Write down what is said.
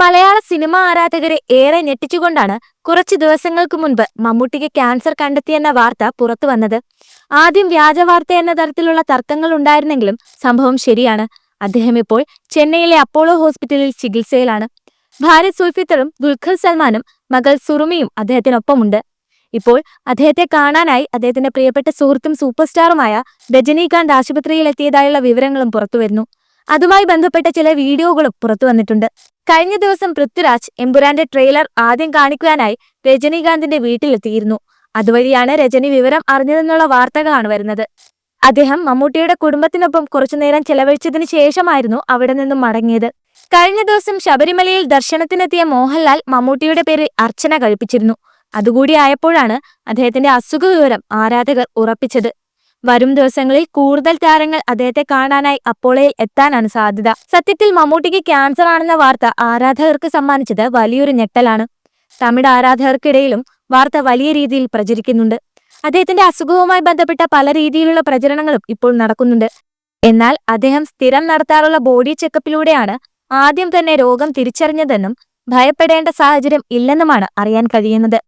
മലയാള cinema ആരാധകരെ ഏറെ ഞെട്ടിച്ചുകൊണ്ടാണ് കുറച്ചു ദിവസങ്ങൾക്ക് മുൻപ് മമ്മൂട്ടിക്ക് ക്യാൻസർ കണ്ടെത്തിയെന്ന വാർത്ത പുറത്തു വന്നത്. ആദ്യം വ്യാജ വാർത്ത എന്ന തരത്തിലുള്ള തർക്കങ്ങൾ ഉണ്ടായിരുന്നെങ്കിലും സംഭവം ശരിയാണ്. അദ്ദേഹം ഇപ്പോൾ ചെന്നൈയിലെ അപ്പോളോ ഹോസ്പിറ്റലിൽ ചികിത്സയിലാണ്. ഭാര്യ സുൽഫിത്തറും ദുൽഖർ സൽമാനും മകൾ സുറുമിയും അദ്ദേഹത്തിനൊപ്പമുണ്ട്. ഇപ്പോൾ അദ്ദേഹത്തെ കാണാനായി അദ്ദേഹത്തിന്റെ പ്രിയപ്പെട്ട സുഹൃത്തും സൂപ്പർ സ്റ്റാറുമായ രജനീകാന്ത് ആശുപത്രിയിൽ എത്തിയതായുള്ള വിവരങ്ങളും പുറത്തുവരുന്നു അതുമായി ബന്ധപ്പെട്ട ചില വീഡിയോകളും പുറത്തു വന്നിട്ടുണ്ട്. കഴിഞ്ഞ ദിവസം പൃഥ്വിരാജ് എമ്പുരാന്റെ ട്രെയിലർ ആദ്യം കാണിക്കുവാനായി രജനീകാന്തിന്റെ വീട്ടിലെത്തിയിരുന്നു. അതുവഴിയാണ് രജനി വിവരം അറിഞ്ഞതെന്നുള്ള വാർത്തകളാണ് വരുന്നത്. അദ്ദേഹം മമ്മൂട്ടിയുടെ കുടുംബത്തിനൊപ്പം കുറച്ചുനേരം ചെലവഴിച്ചതിന് ശേഷമായിരുന്നു അവിടെ നിന്നും മടങ്ങിയത്. കഴിഞ്ഞ ദിവസം ശബരിമലയിൽ ദർശനത്തിനെത്തിയ മോഹൻലാൽ മമ്മൂട്ടിയുടെ പേരിൽ അർച്ചന കഴിപ്പിച്ചിരുന്നു. അതുകൂടി ആയപ്പോഴാണ് അദ്ദേഹത്തിന്റെ അസുഖ വിവരം ആരാധകർ ഉറപ്പിച്ചത്. വരും ദിവസങ്ങളിൽ കൂടുതൽ താരങ്ങൾ അദ്ദേഹത്തെ കാണാനായി അപ്പോളയിൽ എത്താനാണ് സാധ്യത. സത്യത്തിൽ മമ്മൂട്ടിക്ക് ക്യാൻസർ ആണെന്ന വാർത്ത ആരാധകർക്ക് സമ്മാനിച്ചത് വലിയൊരു ഞെട്ടലാണ്. തമിഴ് ആരാധകർക്കിടയിലും വാർത്ത വലിയ രീതിയിൽ പ്രചരിക്കുന്നുണ്ട്. അദ്ദേഹത്തിന്റെ അസുഖവുമായി ബന്ധപ്പെട്ട പല രീതിയിലുള്ള പ്രചരണങ്ങളും ഇപ്പോൾ നടക്കുന്നുണ്ട്. എന്നാൽ അദ്ദേഹം സ്ഥിരം നടത്താറുള്ള ബോഡി ചെക്കപ്പിലൂടെയാണ് ആദ്യം തന്നെ രോഗം തിരിച്ചറിഞ്ഞതെന്നും ഭയപ്പെടേണ്ട സാഹചര്യം ഇല്ലെന്നുമാണ് അറിയാൻ കഴിയുന്നത്.